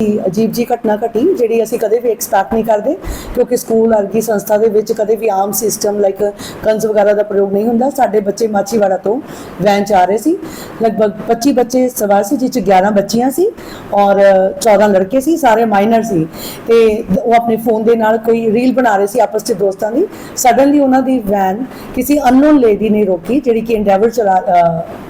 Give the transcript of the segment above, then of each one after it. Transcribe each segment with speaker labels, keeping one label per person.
Speaker 1: ਅਜੀਬ ਜੀ ਘਟਨਾ ਘਟੀ ਜਿਹੜੀ ਅਸੀਂ ਕਦੇ ਵੀ ਐਕਸਪੈਕਟ ਨਹੀਂ ਕਰਦੇ, ਕਿਉਂਕਿ ਸਕੂਲ ਵਰਗੀ ਸੰਸਥਾ ਦੇ ਵਿੱਚ ਕਦੇ ਵੀ ਆਮ ਸਿਸਟਮ ਲਾਈਕ ਕੰਸ ਵਗੈਰਾ ਦਾ ਪ੍ਰਯੋਗ ਨਹੀਂ ਹੁੰਦਾ। ਸਾਡੇ ਬੱਚੇ ਮਾਚੀਵਾੜਾ ਤੋਂ ਵੈਨ ਚ ਆ ਰਹੇ ਸੀ। ਲਗਭਗ 25 ਬੱਚੇ ਸਵਾਰ ਸੀ ਜਿਸ ਚ 11 ਬੱਚੀਆਂ ਸੀ ਔਰ 14 ਲੜਕੇ ਸੀ, ਸਾਰੇ ਮਾਈਨਰ ਸੀ। ਤੇ ਉਹ ਆਪਣੇ ਫੋਨ ਦੇ ਨਾਲ ਕੋਈ ਰੀਲ ਬਣਾ ਰਹੇ ਸੀ ਆਪਸ ਚ ਦੋਸਤਾਂ ਦੀ। ਸਡਨਲੀ ਉਹਨਾਂ ਦੀ ਵੈਨ ਕਿਸੇ ਅਨਨੋਨ ਲੇਡੀ ਨੇ ਰੋਕੀ, ਜਿਹੜੀ ਕਿ ਇੰਡੈਵਰ ਚਲਾ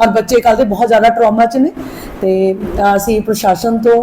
Speaker 1: ਔਰ ਬੱਚੇ ਕੱਲ੍ਹ ਦੇ ਬਹੁਤ ਜ਼ਿਆਦਾ ਟਰਾਮਾ 'ਚ ਨੇ ਤੇ ਅ, ਅਸੀਂ ਪ੍ਰਸ਼ਾਸਨ ਤੋਂ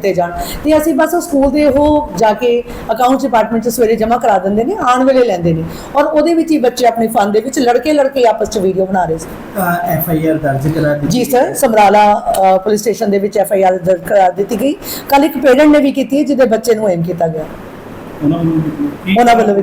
Speaker 1: ਕੀਤੇ ਜਾਣ। ਤੇ ਅਸੀਂ ਬਸ ਉਹ ਸਕੂਲ ਦੇ ਉਹ ਜਾ ਕੇ ਅਕਾਊਂਟ ਡਿਪਾਰਟਮੈਂਟ ਚ ਸਵੇਰੇ ਜਮ੍ਹਾਂ ਕਰਾ ਦਿੰਦੇ ਨੇ ਆਉਣ ਵੇਲੇ ਲੈਂਦੇ ਨੇ। ਔਰ ਉਹਦੇ ਵਿੱਚ ਹੀ ਬੱਚੇ ਆਪਣੇ ਫਨ ਦੇ ਵਿੱਚ ਲੜਕੇ ਲੜਕੇ ਆਪਸ ਚ ਵੀਡੀਓ ਬਣਾ ਰਹੇ ਸੀ।
Speaker 2: ਐਫ ਆਈ ਆਰ ਦਰਜ ਕਰਾ ਦਿੱਤੀ
Speaker 1: ਜੀ ਸਰ ਸਮਰਾਲਾ ਪੁਲਿਸ ਸਟੇਸ਼ਨ ਦੇ ਵਿੱਚ ਐਫ ਆਈ ਆਰ ਦਰਜ ਕਰਾ ਦਿੱਤੀ ਗਈ। ਕੱਲ ਇੱਕ ਪੇਰੈਂਟ ਨੇ ਵੀ ਕੀਤੀ ਹੈ ਜਿਹਦੇ ਬੱਚੇ ਨੂੰ ਏਮ ਕੀਤਾ ਗਿਆ।
Speaker 3: ਉਹਨਾਂ ਵੱਲੋਂ ਕੀ
Speaker 1: ਉਹਨਾਂ ਵੱਲੋਂ ਵੀ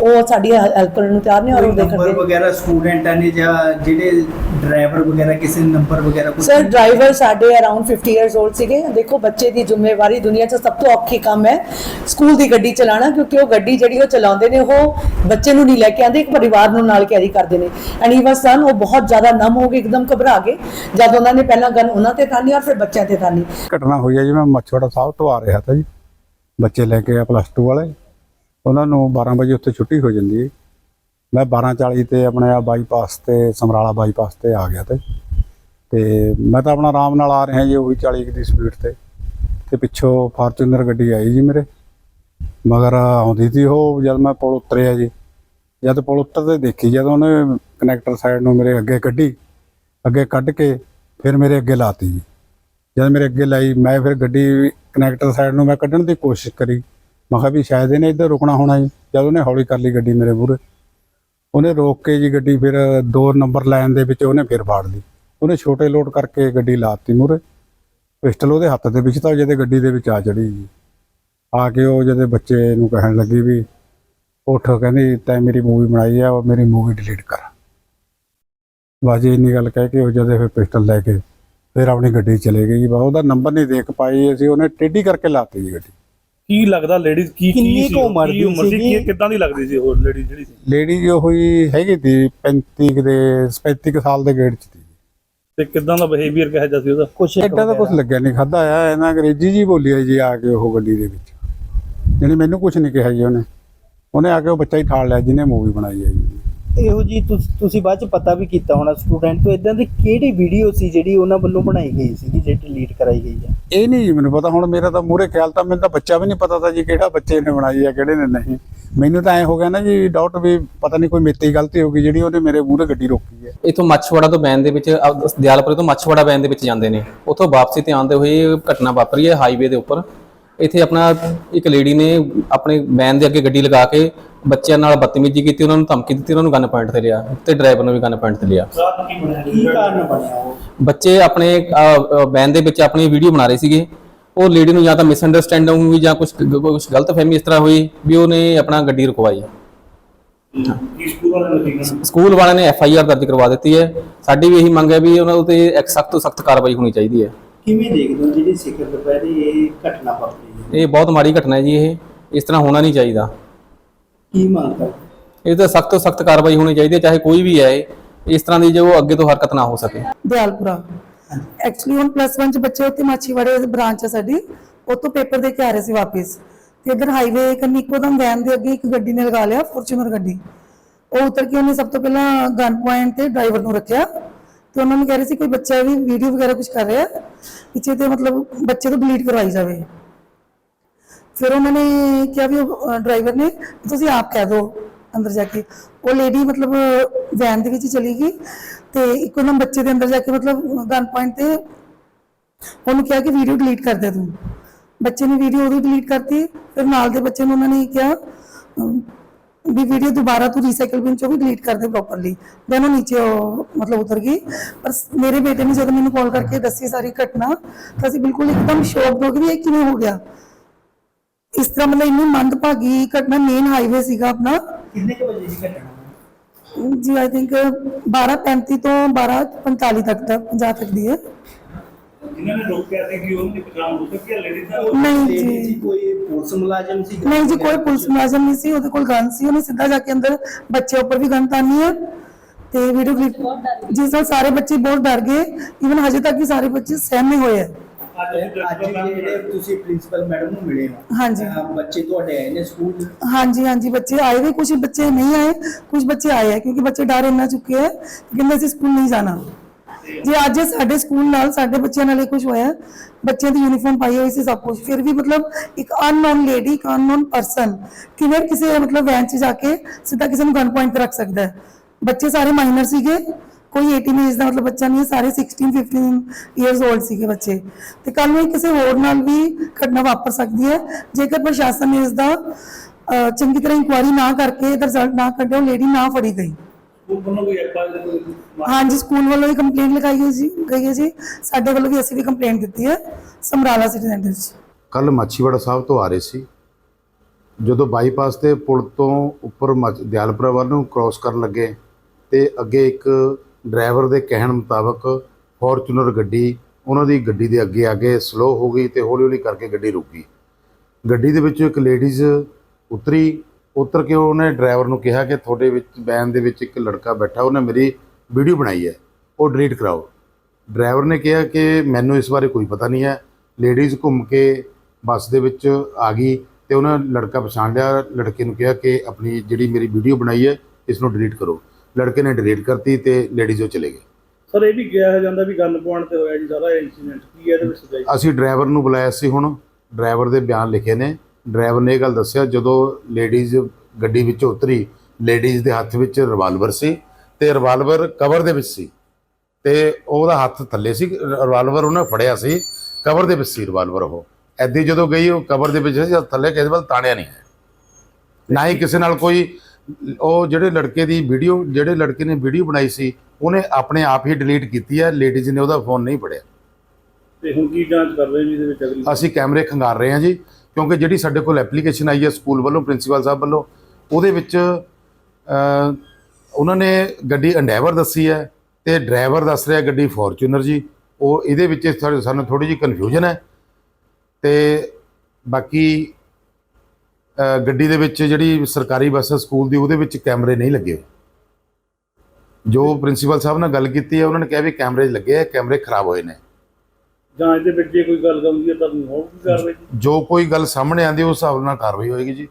Speaker 1: ਉਹ ਸਾਡੀ ਹੈਲਪ ਕਰਨ ਨੂੰ ਤਿਆਰ ਨੇ ਔਰ
Speaker 2: ਕੋਈ
Speaker 1: ਉਹ ਦੇਖਣ
Speaker 2: ਨੰਬਰ
Speaker 1: ਦੇ
Speaker 2: ਵਗੈਰਾ ਸਟੂਡੈਂਟਾਂ ਨੇ ਜਾਂ ਜਿਹੜੇ ਡਰਾਈਵਰ ਵਗੈਰਾ ਕਿਸੇ ਨੰਬਰ ਵਗੈਰਾ ਕੁਛ
Speaker 1: ਸਰ ਡਰਾਈਵਰ ਸਾਡੇ ਅਰਾਊਂਡ 50 ਇਅਰਸ 올ਡ ਸੀਗੇ। ਦੇਖੋ ਬੱਚੇ ਦੀ ਜ਼ਿੰਮੇਵਾਰੀ ਦੁਨੀਆ 'ਚ ਸਭ ਤੋਂ ਔਖੀ ਕੰਮ ਹੈ ਸਕੂਲ ਦੀ ਗੱਡੀ ਚਲਾਉਣਾ ਕਿਉਂਕਿ ਉਹ ਗੱਡੀ ਜਿਹੜੀ ਉਹ ਚਲਾਉਂਦੇ ਨੇ ਉਹ ਬੱਚੇ ਨੂੰ ਨਹੀਂ ਲੈ ਕੇ ਆਉਂਦੇ ਇੱਕ ਪਰਿਵਾਰ ਨੂੰ ਨਾਲ ਕੈਰੀ ਕਰਦੇ ਨੇ। ਐਂਡ ਹੀ ਵਾਸ ਸਨ ਉਹ ਬਹੁਤ ਜ਼ਿਆਦਾ ਨਮ ਹੋ ਗਏ ਇੱਕਦਮ ਘਬਰਾ ਗਏ। ਜਦ ਉਹਨਾਂ ਨੇ ਪਹਿਲਾਂ ਗਨ ਉਹਨਾਂ ਤੇ ਤਾਨੀ ਔਰ ਫਿਰ ਬੱਚਿਆਂ ਤੇ ਤਾਨੀ
Speaker 4: ਘਟਨਾ ਹੋਈ ਹੈ ਜੀ ਮੈਂ ਮੱਛੋੜਾ ਸਾਹਿਬ ਤੋਂ ਆ ਰਿਹਾ ਤਾ ਜੀ। ਬੱਚੇ ਲੈ ਕੇ ਆ ਪਲੱਸ 2 ਵਾਲੇ। ਉਹਨਾਂ ਨੂੰ 12 ਵਜੇ ਉੱਥੇ ਛੁੱਟੀ ਹੋ ਜਾਂਦੀ ਹੈ। ਮੈਂ 12:40 ਤੇ ਆਪਣੇ ਆ ਬਾਈਪਾਸ ਤੇ ਸਮਰਾਲਾ ਬਾਈਪਾਸ ਤੇ ਆ ਗਿਆ ਤੇ। ਤੇ ਮੈਂ ਤਾਂ ਆਪਣਾ ਆਰਾਮ ਨਾਲ ਆ ਰਿਹਾ ਜੀ ਉਹੀ 40 ਦੀ ਸਪੀਡ ਤੇ। ਤੇ ਪਿੱਛੋਂ ਫਾਰਚੂਨਰ ਗੱਡੀ ਆਈ ਜੀ ਮੇਰੇ। ਮਗਰ ਆਉਂਦੀ ਸੀ ਉਹ ਜਦ ਮੈਂ ਪੁਲ ਉਤਰਿਆ ਜੀ। ਜਦ ਪੁਲ ਉੱਤਰਦੇ ਦੇਖੀ, ਜਦ ਉਹਨੇ ਕਨੈਕਟਰ ਸਾਈਡ ਨੂੰ ਮੇਰੇ ਅੱਗੇ ਕੱਢੀ, ਅੱਗੇ ਕੱਢ ਕੇ ਫਿਰ ਮੇਰੇ ਅੱਗੇ ਲਾਤੀ ਜੀ। ਜਦ ਮੇਰੇ ਅੱਗੇ ਲਾਈ, ਮੈਂ ਫਿਰ ਗੱਡੀ ਕਨੈਕਟਰ ਸਾਈਡ ਨੂੰ ਮੈਂ ਕੱਢਣ ਦੀ ਕੋਸ਼ਿਸ਼ ਕਰੀ। ਮੈਂ ਕਿਹਾ ਵੀ ਸ਼ਾਇਦ ਇਹਨੇ ਇੱਧਰ ਰੁਕਣਾ ਹੋਣਾ ਜੀ। ਜਦ ਉਹਨੇ ਹੌਲੀ ਕਰ ਲਈ ਗੱਡੀ ਮੇਰੇ ਮੂਹਰੇ। ਉਹਨੇ ਰੋਕ ਕੇ ਜੀ ਗੱਡੀ ਫਿਰ ਦੋ ਨੰਬਰ ਲਾਈਨ ਦੇ ਵਿੱਚ ਉਹਨੇ ਫਿਰ ਫਾੜ ਲਈ। ਉਹਨੇ ਛੋਟੇ ਲੋਡ ਕਰਕੇ ਗੱਡੀ ਲਾਤੀ ਮੂਹਰੇ। ਪਿਸਟਲ ਉਹਦੇ ਹੱਥ ਦੇ ਵਿੱਚ ਤਾਂ ਜਦੇ ਗੱਡੀ ਦੇ ਵਿੱਚ ਆ ਚੜੀ ਜੀ। ਆ ਕੇ ਉਹ ਜਦੇ ਬੱਚੇ ਨੂੰ ਕਹਿਣ ਲੱਗੀ ਵੀ, ਉੱਠ ਕਹਿੰਦੀ, ਤੈਂ ਮੇਰੀ ਮੂਵੀ ਬਣਾਈ ਆ, ਉਹ ਮੇਰੀ ਮੂਵੀ ਡਿਲੀਟ ਕਰ। ਬਸ ਜੀ ਇੰਨੀ ਗੱਲ ਕਹਿ ਕੇ ਉਹ ਜਦੇ ਫਿਰ ਪਿਸਟਲ ਲੈ ਕੇ ਫਿਰ ਆਪਣੀ ਗੱਡੀ ਚਲੇ ਗਈ ਜੀ। ਬਸ ਉਹਦਾ ਨੰਬਰ ਨਹੀਂ ਦੇਖ ਪਾਈ ਅਸੀਂ, ਉਹਨੇ ਟੇਢੀ ਕਰਕੇ ਲਾਤੀ ਜੀ ਗੱਡੀ।
Speaker 3: ਕੀ ਲੱਗਦਾ ਲੇਡੀਜ਼ ਕੀ
Speaker 2: ਕਿੰਨੀ
Speaker 3: ਕੀ ਸੀ
Speaker 2: ਕੁ? ਉਮਰ
Speaker 3: ਕੀ
Speaker 2: ਦੀ ਸੀਗੀ?
Speaker 3: ਕੀ ਕਿੱਦਾਂ ਦੀ ਲੱਗਦੀ ਸੀ ਉਹ ਲੇਡੀ ਜਿਹੜੀ ਸੀ?
Speaker 4: ਲੇਡੀ ਜੀ ਉਹ ਹੀ ਹੈਗੀ ਤੀ 35 ਕੁ ਦੇ 35 ਕੁ ਸਾਲ ਦੇ ਗੇੜ 'ਚ ਤੀ
Speaker 3: ਤੇ ਕਿੱਦਾਂ ਦਾ ਬਿਹੇਵੀਅਰ ਕਿਹਾ ਜਾ ਸੀ ਉਹਦਾ?
Speaker 2: ਕੁਛ
Speaker 4: ਐਡਾ ਤਾਂ ਕੁਝ ਲੱਗਿਆ ਨਹੀਂ ਖਾਦਾ ਆ ਇਹਨਾਂ ਅੰਗਰੇਜ਼ੀ ਜੀ ਬੋਲੀ ਆ ਜੀ ਆ ਕੇ ਉਹ ਗੱਡੀ ਦੇ ਵਿੱਚ। ਜਾਣੀ ਮੈਨੂੰ ਕੁਝ ਨਹੀਂ ਕਿਹਾ ਜੀ ਉਹਨੇ। ਉਹਨੇ ਆ ਕੇ ਉਹ ਬੱਚਾ ਹੀ ਠਾਲ ਲਿਆ ਜਿਹਨੇ ਮੂਵੀ ਬਣਾਈ ਹੈ ਜੀ।
Speaker 2: ਇਹੋ ਜੀ ਤੁਸ- ਬਾਅਦ ਚ ਪਤਾ ਵੀ ਕੀਤਾ ਹੋਣਾ ਸਟੂਡੈਂਟ ਤੋਂ ਇਦਾਂ ਦੀ ਕਿਹੜੀ ਵੀਡੀਓ ਸੀ ਜਿਹੜੀ ਉਹਨਾਂ ਵੱਲੋਂ ਬਣਾਈ ਗਈ ਸੀ ਜਿਹੜੀ ਡਿਲੀਟ ਕਰਾਈ ਗਈ ਹੈ?
Speaker 4: ਇਹ ਨਹੀਂ ਜੀ ਮੈਨੂੰ ਪਤਾ ਹੁਣ ਮੇਰਾ ਤਾਂ ਮੂਹਰੇ ਖਿਆਲ ਤਾਂ ਮੈਨੂੰ ਤਾਂ ਬੱਚਾ ਵੀ ਨਹੀਂ ਪਤਾ ਤਾਂ ਜੀ ਕਿਹੜਾ ਬੱਚੇ ਨੇ ਬਣਾਈ ਆ ਕਿਹੜੇ ਨੇ ਨਹੀਂ। ਮੈਨੂੰ ਤਾਂ ਐ ਹੋ ਗਿਆ ਨਾ ਜੀ ਡਾਊਟ ਵੀ ਪਤਾ ਨਹੀਂ ਕੋਈ ਮੇਤੀ ਗਲਤੀ ਹੋ ਗਈ ਜਿਹੜੀ ਉਹਨੇ ਮੇਰੇ ਮੂਹਰੇ ਗੱਡੀ ਰੋਕੀ ਹੈ।
Speaker 5: ਇਥੋਂ ਮੱਛਵਾੜਾ ਤੋਂ ਬੈਨ ਦੇ ਵਿੱਚ ਦਿਆਲਪੁਰੇ ਤੋਂ ਮੱਛਵਾੜਾ ਬੈਨ ਦੇ ਵਿੱਚ ਜਾਂਦੇ ਨੇ। ਉੱਥੋਂ ਵਾਪਸੀ ਤੇ ਆਉਂਦੇ ਹੋਏ ਇਹ ਘਟਨਾ ਵਾਪਰੀ ਹੈ ਹਾਈਵੇ ਦੇ ਉੱਪਰ। ਇੱਥੇ ਆਪਣਾ ਇੱਕ ਲੇਡੀ ਨੇ ਆਪਣੇ ਬੈਨ ਦੇ ਅੱਗੇ ਗੱਡੀ ਲਗਾ ਕੇ ਬੱਚਿਆਂ ਨਾਲ ਬਦਤਮੀਜ਼ੀ ਕੀਤੀ ਉਹਨਾਂ ਨੂੰ ਧਮਕੀ ਦਿੱਤੀ ਉਹਨਾਂ ਨੂੰ ਗਨ ਪੁਆਇੰਟ ਤੇ ਲਿਆ ਤੇ ਡਰਾਈਵਰ ਨੂੰ ਵੀ ਗਨ ਪੁਆਇੰਟ ਤੇ ਲਿਆ।
Speaker 3: ਰਾਤ ਕੀ ਬਣਿਆ
Speaker 2: ਕੀ ਕਾਰਨ ਬਣਿਆ ਉਹ
Speaker 5: ਬੱਚੇ ਆਪਣੇ ਬੈਨ ਦੇ ਵਿੱਚ ਆਪਣੀ ਵੀਡੀਓ ਬਣਾ ਰਹੇ ਸੀਗੇ। ਉਹ ਲੇਡੀ ਨੂੰ ਜਾਂ ਤਾਂ ਮਿਸਅੰਡਰਸਟੈਂਡਿੰਗ ਹੋਈ ਜਾਂ ਕੁਝ ਕੁਝ ਗਲਤ ਫਹਿਮੀ ਇਸ ਤਰ੍ਹਾਂ ਹੋਈ ਵੀ ਉਹਨੇ ਆਪਣਾ ਗੱਡੀ ਰੁਕਵਾਈ।
Speaker 3: ਸਕੂਲ
Speaker 5: ਵਾਲਿਆਂ ਨੇ ਐਫ ਆਈ ਆਰ ਦਰਜ ਕਰਵਾ ਦਿੱਤੀ ਹੈ। ਸਾਡੀ ਵੀ ਇਹੀ ਮੰਗ ਹੈ ਵੀ ਉਹਨਾਂ ਉੱਤੇ ਇੱਕ ਸਖਤ ਤੋਂ ਸਖਤ ਕਾਰਵਾਈ ਹੋਣੀ ਚਾਹੀਦੀ ਹੈ।
Speaker 2: ਕਿਵੇਂ ਦੇਖਦੇ ਹੋ ਜਿਹੜੀ ਸਿੱਖ ਦੁਪਹਿਰੇ ਇਹ ਘਟਨਾ ਵਾਪਰੀ
Speaker 5: ਇਹ ਬਹੁਤ ਮਾੜੀ ਘਟਨਾ ਹੈ ਜੀ ਇਹ। ਇਸ ਤਰ੍ਹਾਂ ਹੋਣਾ ਨਹੀਂ ਚਾਹੀਦਾ।
Speaker 2: ਕੀ ਮੰਗ ਕਰਦੇ
Speaker 5: ਇਹ ਤੇ ਸਖਤ ਤੋਂ ਸਖਤ ਕਾਰਵਾਈ ਹੋਣੀ ਚਾਹੀਦੀ ਹੈ ਚਾਹੇ ਕੋਈ ਵੀ ਹੈ ਇਹ। ਇਸ ਤਰ੍ਹਾਂ ਦੀ ਜੋ ਅੱਗੇ ਤੋਂ ਹਰਕਤ ਨਾ ਹੋ ਸਕੇ।
Speaker 6: ਦਿਆਲਪੁਰਾ। ਐਕਚੁਅਲੀ ਹੁਣ ਪਲੱਸ 1 ਚ ਬੱਚੇ ਉੱਥੇ ਮਾਛੀਵਾੜੇ ਬ੍ਰਾਂਚ ਹੈ ਸਾਡੀ ਉੱਥੋਂ ਪੇਪਰ ਦੇ ਕੇ ਆ ਰਹੇ ਸੀ ਵਾਪਸ। ਤੇ ਇਧਰ ਹਾਈਵੇ ਕੰਨੀ ਇੱਕੋਦਮ ਵੈਨ ਦੇ ਅੱਗੇ ਇੱਕ ਗੱਡੀ ਨੇ ਲਗਾ ਲਿਆ ਫੋਰਚੂਨਰ ਗੱਡੀ। ਉਹ ਉਤਰ ਕੇ ਉਹਨੇ ਸਭ ਤੋਂ ਪਹਿਲਾਂ ਗਨ ਪੁਆਇੰਟ ਤੇ ਡਰਾਈਵਰ ਨੂੰ ਰੱਖਿਆ। ਤੇ ਉਹਨਾਂ ਨੂੰ ਕਹਿ ਰਹੇ ਸੀ ਕੋਈ ਬੱਚਾ ਵੀ ਵੀਡੀਓ ਵਗੈਰਾ ਕੁਝ ਕਰ ਰਿਹਾ ਪਿੱਛੇ ਤੇ ਮਤਲਬ ਬੱਚੇ ਤੋਂ ਡਿਲੀਟ ਕਰਵਾਈ ਜਾਵੇ। ਫਿਰ ਉਹਨਾਂ ਨੇ ਕਿਹਾ ਵੀ ਡਰਾਈਵਰ ਨੇ ਤੁਸੀਂ ਆਪ ਕਹਿ ਦਿਓ ਅੰਦਰ ਜਾ ਕੇ। ਉਹ ਲੇਡੀ ਮਤਲਬ ਵੈਨ ਦੇ ਵਿੱਚ ਚਲੀ ਗਈ ਤੇ ਇੱਕੋ ਦਮ ਬੱਚੇ ਦੇ ਅੰਦਰ ਜਾ ਕੇ ਮਤਲਬ ਗਨ ਪੁਆਇੰਟ ਤੇ ਉਹਨੂੰ ਕਿਹਾ ਕਿ ਵੀਡੀਓ ਡਿਲੀਟ ਕਰ ਦੇ ਤੂੰ। ਬੱਚੇ ਨੇ ਵੀਡੀਓ ਉਹਦੀ ਡਿਲੀਟ ਕਰਤੀ, ਫਿਰ ਨਾਲ ਦੇ ਬੱਚੇ ਨੂੰ ਉਹਨਾਂ ਨੇ ਕਿਹਾ ਵੀ ਵੀਡੀਓ ਦੁਬਾਰਾ ਤੂੰ ਰੀਸਾਈਕਲ ਬਿਨ ਚੋਂ ਵੀ ਡਿਲੀਟ ਕਰ ਦੇ ਪ੍ਰੋਪਰਲੀ ਦੈਨ ਉਹ ਨੀਚੇ ਮਤਲਬ ਉਤਰ ਗਈ। ਪਰ ਮੇਰੇ ਬੇਟੇ ਨੇ ਜਦੋਂ ਮੈਨੂੰ ਕਾਲ ਕਰਕੇ ਦੱਸੀ ਸਾਰੀ ਘਟਨਾ, ਤਾਂ ਅਸੀਂ ਬਿਲਕੁਲ ਇੱਕਦਮ ਸ਼ੌਕ ਹੋ ਗਏ ਵੀ ਇਹ ਕਿਵੇਂ ਹੋ ਗਿਆ। ਇਸ ਤਰ੍ਹਾਂ ਮਤਲਬ ਇੰਨੀ ਮੰਦਭਾਗੀ ਘਟਨਾ ਮੇਨ ਹਾਈਵੇ ਸੀਗਾ ਆਪਣਾ।
Speaker 2: ਕਿੰਨੇ ਕੁ ਵਜੇ ਦੀ ਘਟਨਾ
Speaker 6: ਜੀ ਆਈ ਥਿੰਕ 12:35 ਤੋਂ 12:45 ਤੱਕ ਦਾ 50 ਤੱਕ ਦੀ ਹੈ।
Speaker 3: ਜਿਨ੍ਹਾਂ ਨੇ ਰੋਕਿਆ ਸੀ ਕਿ ਉਹਨਾਂ ਦੀ ਪਛਾਣ ਹੋ ਸਕੀ ਹੈ ਲੇਡੀਜ਼ ਦਾ
Speaker 6: ਨਹੀਂ
Speaker 2: ਲੇਡੀ ਸੀ
Speaker 6: ਜੀ
Speaker 2: ਕੋਈ ਪੁਲਿਸ ਮੁਲਾਜ਼ਮ ਸੀ
Speaker 6: ਨਹੀਂ ਜੀ ਕੋਈ ਪੁਲਿਸ ਮੁਲਾਜ਼ਮ ਨਹੀਂ ਸੀ ਉਹਦੇ ਕੋਲ ਗਨ ਸੀ। ਉਹਨੇ ਸਿੱਧਾ ਜਾ ਕੇ ਅੰਦਰ ਬੱਚੇ ਉੱਪਰ ਵੀ ਗਨ ਤਾਨੀ ਹੈ। ਤੇ ਵੀਡੀਓ ਕਲਿੱਪ ਜਿਸ ਨਾਲ ਸਾਰੇ ਬੱਚੇ ਬਹੁਤ ਡਰ ਗਏ। ਇਵਨ ਹਜੇ ਤੱਕ ਵੀ ਸਾਰੇ ਬੱਚੇ ਸਹਿਮੇ ਹੋਏ ਹੈ।
Speaker 3: ਅੱਜ ਅਸੀਂ
Speaker 2: ਅੱਜ ਜਿਹੜੇ ਤੁਸੀਂ ਪ੍ਰਿੰਸੀਪਲ ਮੈਡਮ ਨੂੰ ਮਿਲੇ ਹੋ।
Speaker 6: ਹਾਂਜੀ।
Speaker 2: ਅਹ ਬੱਚੇ ਤੁਹਾਡੇ ਆਏ ਨੇ ਸਕੂਲ
Speaker 6: ਹਾਂਜੀ ਹਾਂਜੀ ਬੱਚੇ ਆਏ ਨੇ ਕੁਝ ਬੱਚੇ ਨਹੀਂ ਆਏ ਕੁਝ ਬੱਚੇ ਆਏ ਹੈ ਕਿਉਂਕਿ ਬੱਚੇ ਡਰ ਇੰਨਾ ਚੁੱਕੇ ਹੈ ਕਿ ਕਹਿੰਦੇ ਅਸੀਂ ਸਕੂਲ ਨਹੀਂ ਜਾਣਾ। ਜੇ ਅੱਜ ਸਾਡੇ ਸਕੂਲ ਨਾਲ ਸਾਡੇ ਬੱਚਿਆਂ ਨਾਲ ਇਹ ਕੁਝ ਹੋਇਆ ਬੱਚਿਆਂ ਦੀ ਯੂਨੀਫਾਰਮ ਪਾਈ ਹੋਈ ਸੀ ਸਭ ਕੁਝ ਫਿਰ ਵੀ ਮਤਲਬ ਇੱਕ ਅਨਨੋਨ ਲੇਡੀ ਇੱਕ ਅਨਨੋਨ ਪਰਸਨ ਕਿਵੇਂ ਕਿਸੇ ਮਤਲਬ ਵੈਨ 'ਚ ਜਾ ਕੇ ਸਿੱਧਾ ਕਿਸੇ ਨੂੰ ਗਨ ਪੁਆਇੰਟ ਤੇ ਰੱਖ ਸਕਦਾ ਹੈ? ਬੱਚੇ ਸਾਰੇ ਮਾਈਨਰ ਸੀਗੇ ਕੋਈ 18 ਏਜ ਦਾ ਮਤਲਬ ਬੱਚਾ ਨਹੀਂ ਹੈ ਸਾਰੇ 16 15 ਇਅਰਸ 올ਡ ਸੀਗੇ ਬੱਚੇ। ਤੇ ਕੱਲ ਨੂੰ ਇਹ ਕਿਸੇ ਹੋਰ ਨਾਲ ਵੀ ਘਟਨਾ ਵਾਪਰ ਸਕਦੀ ਹੈ ਜੇਕਰ ਪ੍ਰਸ਼ਾਸਨ ਨੇ ਇਸ ਦਾ ਚੰਗੀ ਤਰ੍ਹਾਂ ਇਨਕੁਆਇਰੀ ਨਾ ਕਰਕੇ ਇਹਦਾ ਰਿਜ਼ਲਟ ਨਾ ਕੱਢਿਆ ਉਹ ਲੇਡੀ ਨਾ ਫੜੀ ਗਈ। ਹਾਂਜੀ ਸਕੂਲ ਵੱਲੋਂ ਵੀ ਕੰਪਲੇਂਟ ਲਗਾਈ ਹੋਈ ਸੀ ਗਈ ਹੈ ਜੀ। ਸਾਡੇ ਵੱਲੋਂ ਵੀ ਅਸੀਂ ਵੀ ਕੰਪਲੇਂਟ ਦਿੱਤੀ ਹੈ ਸਮਰਾਲਾ ਸਿਟੀ ਸੈਂਟਰ 'ਚ
Speaker 7: ਕੱਲ ਮਾਛੀਵਾੜਾ ਸਾਹਿਬ ਤੋਂ ਆ ਰਹੇ ਸੀ। ਜਦੋਂ ਬਾਈਪਾਸ ਤੇ ਪੁਲ ਤੋਂ ਉੱਪਰ ਦਿਆਲਪੁਰਾ ਵੱਲ ਨੂੰ ਕ੍ਰਾਸ ਕਰਨ ਲੱਗੇ ਤੇ ਅੱਗੇ ਇੱਕ ਡਰਾਈਵਰ ਦੇ ਕਹਿਣ ਮੁਤਾਬਕ ਫੋਰਚੂਨਰ ਗੱਡੀ ਉਹਨਾਂ ਦੀ ਗੱਡੀ ਦੇ ਅੱਗੇ ਆ ਕੇ ਸਲੋ ਹੋ ਗਈ ਤੇ ਹੌਲੀ ਹੌਲੀ ਕਰਕੇ ਗੱਡੀ ਰੁਕ ਗਈ। ਗੱਡੀ ਦੇ ਵਿੱਚੋਂ ਇੱਕ ਲੇਡੀਜ਼ ਉਤਰੀ, ਉਤਰ ਕੇ ਉਹਨੇ ਡਰਾਈਵਰ ਨੂੰ ਕਿਹਾ ਕਿ ਤੁਹਾਡੇ ਵਿੱਚ, ਵੈਨ ਦੇ ਵਿੱਚ ਇੱਕ ਲੜਕਾ ਬੈਠਾ, ਉਹਨੇ ਮੇਰੀ ਵੀਡੀਓ ਬਣਾਈ ਹੈ, ਉਹ ਡਿਲੀਟ ਕਰਾਓ। ਡਰਾਈਵਰ ਨੇ ਕਿਹਾ ਕਿ ਮੈਨੂੰ ਇਸ ਬਾਰੇ ਕੋਈ ਪਤਾ ਨਹੀਂ ਹੈ। ਲੇਡੀਜ਼ ਘੁੰਮ ਕੇ ਬੱਸ ਦੇ ਵਿੱਚ ਆ ਗਈ ਤੇ ਉਹਨਾਂ ਲੜਕਾ ਪਛਾਣ ਲਿਆ, ਲੜਕੇ ਨੂੰ ਕਿਹਾ ਕਿ ਆਪਣੀ ਜਿਹੜੀ ਮੇਰੀ ਵੀਡੀਓ ਬਣਾਈ ਹੈ ਇਸ ਨੂੰ ਡਿਲੀਟ ਕਰੋ। ਲੜਕੇ ਨੇ ਡਿਲੀਟ ਕਰਤੀ ਤੇ ਲੇਡੀਜ਼ ਉਹ ਚਲੇ ਗਏ।
Speaker 3: ਸਰ ਇਹ ਵੀ ਕਿਹਾ ਜਾਂਦਾ ਵੀ ਗਨ ਪੁਆਇੰਟ ਤੇ ਹੋਇਆ ਜੀ ਸਾਰਾ ਇਨਸੀਡੈਂਟ ਕੀ ਹੈ ਇਹਦੇ ਵਿੱਚ ਸਜਾਈ
Speaker 7: ਅਸੀਂ ਡਰਾਈਵਰ ਨੂੰ ਬੁਲਾਇਆ ਸੀ ਹੁਣ ਡਰਾਈਵਰ ਦੇ ਬਿਆਨ ਲਿਖੇ ਨੇ। ਡਰਾਈਵਰ ਨੇ ਇਹ ਗੱਲ ਦੱਸਿਆ ਜਦੋਂ ਲੇਡੀਜ਼ ਗੱਡੀ ਵਿੱਚੋਂ ਉਤਰੀ ਲੇਡੀਜ਼ ਦੇ ਹੱਥ ਵਿੱਚ ਰਿਵਾਲਵਰ ਸੀ ਤੇ ਰਿਵਾਲਵਰ ਕਵਰ ਦੇ ਵਿੱਚ ਸੀ। ਤੇ ਉਹਦਾ ਹੱਥ ਥੱਲੇ ਸੀ ਰਿਵਾਲਵਰ ਉਹਨੇ ਫੜਿਆ ਸੀ ਕਵਰ ਦੇ ਵਿੱਚ ਸੀ ਰਿਵਾਲਵਰ ਉਹ। ਐਦੀ ਜਦੋਂ ਗਈ ਉਹ ਕਵਰ ਦੇ ਵਿੱਚ ਸੀ ਥੱਲੇ ਕਿਸੇ ਵੱਲ ਤਾਣਿਆ ਨਹੀਂ ਹੈ। ਨਾ ਹੀ ਕਿਸੇ ਨਾਲ ਕੋਈ ਉਹ ਜਿਹੜੇ ਲੜਕੇ ਦੀ ਵੀਡੀਓ ਜਿਹੜੇ ਲੜਕੇ ਨੇ ਵੀਡੀਓ ਬਣਾਈ ਸੀ ਉਹਨੇ ਆਪਣੇ ਆਪ ਹੀ ਡਿਲੀਟ ਕੀਤੀ ਹੈ ਲੇਡੀਜ਼ ਨੇ ਉਹਦਾ ਫੋਨ ਨਹੀਂ ਫੜਿਆ।
Speaker 3: ਤੇ ਹੁਣ ਕੀ ਜਾਂਚ ਕਰ ਰਹੇ ਜੀ ਇਹਦੇ ਵਿੱਚ ਅਗਲੀ?
Speaker 7: ਅਸੀਂ ਕੈਮਰੇ ਖੰਗਾਰ ਰਹੇ ਹਾਂ ਜੀ ਕਿਉਂਕਿ ਜਿਹੜੀ ਸਾਡੇ ਕੋਲ ਐਪਲੀਕੇਸ਼ਨ ਆਈ ਹੈ ਸਕੂਲ ਵੱਲੋਂ ਪ੍ਰਿੰਸੀਪਲ ਸਾਹਿਬ ਵੱਲੋਂ ਉਹਦੇ ਵਿੱਚ ਉਹਨਾਂ ਨੇ ਗੱਡੀ ਅੰਡੈਵਰ ਦੱਸੀ ਹੈ ਤੇ ਡਰਾਈਵਰ ਦੱਸ ਰਿਹਾ ਗੱਡੀ ਫੋਰਚੂਨਰ ਜੀ। ਉਹ ਇਹਦੇ ਵਿੱਚ ਸਾਨੂੰ ਥੋੜੀ ਜਿਹੀ ਕਨਫਿਊਜ਼ਨ ਹੈ ਤੇ ਬਾਕੀ ਗੱਡੀ ਦੇ ਵਿੱਚ ਜਿਹੜੀ ਸਰਕਾਰੀ ਬੱਸ ਸਕੂਲ ਦੀ ਉਹਦੇ ਵਿੱਚ ਕੈਮਰੇ ਨਹੀਂ ਲੱਗੇ। ਜੋ ਪ੍ਰਿੰਸੀਪਲ ਸਾਹਿਬ ਨਾਲ ਗੱਲ ਕੀਤੀ ਹੈ ਉਹਨਾਂ ਨੇ ਕਿਹਾ ਵੀ ਕੈਮਰੇ ਲੱਗੇ ਆ ਕੈਮਰੇ ਖਰਾਬ ਹੋਏ ਨੇ
Speaker 3: ਜਾਂਚ ਦੇ ਵਿੱਚ ਜੇ ਕੋਈ ਗੱਲ ਹੈ ਤਾਂ ਹੋਊਗੀ ਕਾਰਵਾਈ ਜੀ
Speaker 7: ਜੋ ਕੋਈ ਗੱਲ ਸਾਹਮਣੇ ਆਂਦੀ ਉਸ ਹਿਸਾਬ ਨਾਲ ਕਾਰਵਾਈ ਹੋਏਗੀ ਜੀ